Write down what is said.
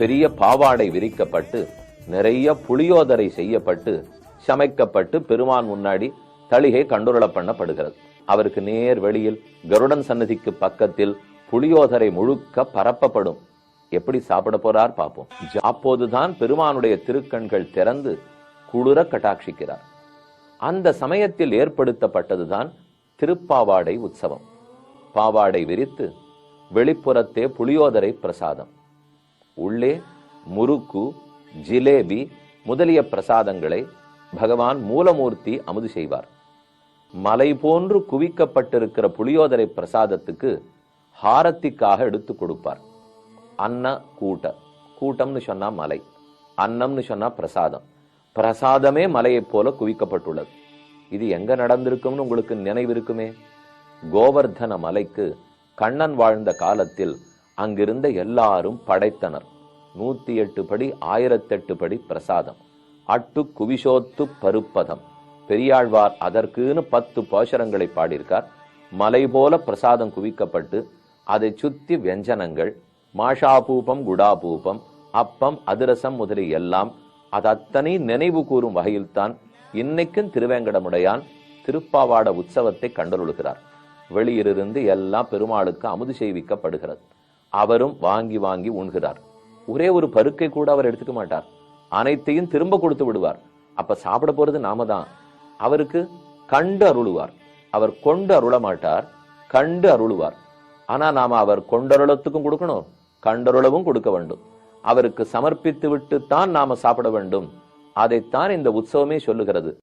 பெரிய பாவாடை விரிக்கப்பட்டு நிறைய புளியோதரை செய்யப்பட்டு சமைக்கப்பட்டு பெருமான் முன்னாடி தளிகை கண்டுரள பண்ணப்படுகிறது. அவருக்கு நேர் வெளியில் கருடன் சன்னதிக்கு பக்கத்தில் புளியோதரை முழுக்க பரப்பப்படும். எப்படி சாப்பிட போறார் பார்ப்போம் அப்போதுதான் பெருமானுடைய திருக்கண்கள் திறந்து குளிர கட்டாட்சிக்கிறார். அந்த சமயத்தில் ஏற்படுத்தப்பட்டதுதான் திருப்பாவாடை உற்சவம். பாவாடை விரித்து வெளிப்புறத்தே புளியோதரை பிரசாதம். உள்ளே முறுக்கு ஜிலேபி முதலிய பிரசாதங்களை பகவான் மூலமூர்த்தி அமுது செய்வார். மலை போன்று குவிக்கப்பட்டிருக்கிற புளியோதரை பிரசாதத்துக்கு ஹாரத்திக்காக எடுத்து கொடுப்பார். அன்ன கூட்ட. கூட்டம்னு சொன்னா மலை. அன்னம்னு சொன்னா பிரசாதம். பிரசாதமே மலையைப் போல குவிக்கப்பட்டுள்ளது. இது எங்க நடந்திருக்கும்னு உங்களுக்கு நினைவு இருக்குமே கோவர்தன மலைக்கு கண்ணன் வாழ்ந்த காலத்தில் அங்கிருந்த எல்லாரும் படைத்தனர். நூத்தி எட்டு படி ஆயிரத்தெட்டு படி பிரசாதம். அட்டு குவிஷோத்து பருப்பதம். பெரியாழ்வார் அதற்குன்னு பத்து பாசுரங்களை பாடியிருக்கார். மலை போல பிரசாதம் குவிக்கப்பட்டு அதை சுத்தி வியஞ்சனங்கள் மாஷாபூபம் குடாபூபம் அப்பம் அதிரசம் முதலிய எல்லாம் அது அத்தனை நினைவு கூறும் வகையில்தான் இன்னைக்கும் திருவேங்கடமுடையான் திருப்பாவாட உற்சவத்தை கண்டொழுகிறார் வெளியிலிருந்து எல்லாம் பெருமாளுக்கு அமுது செய்விக்கப்படுகிறது. அவரும் வாங்கி வாங்கி உண்கிறார். ஒரே ஒரு பருக்கை கூட அவர் எடுத்துக்க மாட்டார். அனைத்தையும் திரும்ப கொடுத்து விடுவார். அப்ப சாப்பிட போறது நாம தான். அவருக்கு கண்டு அருளுவார். அவர் கொண்டு அருள மாட்டார் கண்டு அருளுவார். ஆனா நாம அவர் கொண்டருளத்துக்கும் கொடுக்கணும் கண்டருளவும் கொடுக்க வேண்டும். அவருக்கு சமர்ப்பித்து விட்டு தான் நாம சாப்பிட வேண்டும். அதைத்தான் இந்த உற்சவமே சொல்லுகிறது.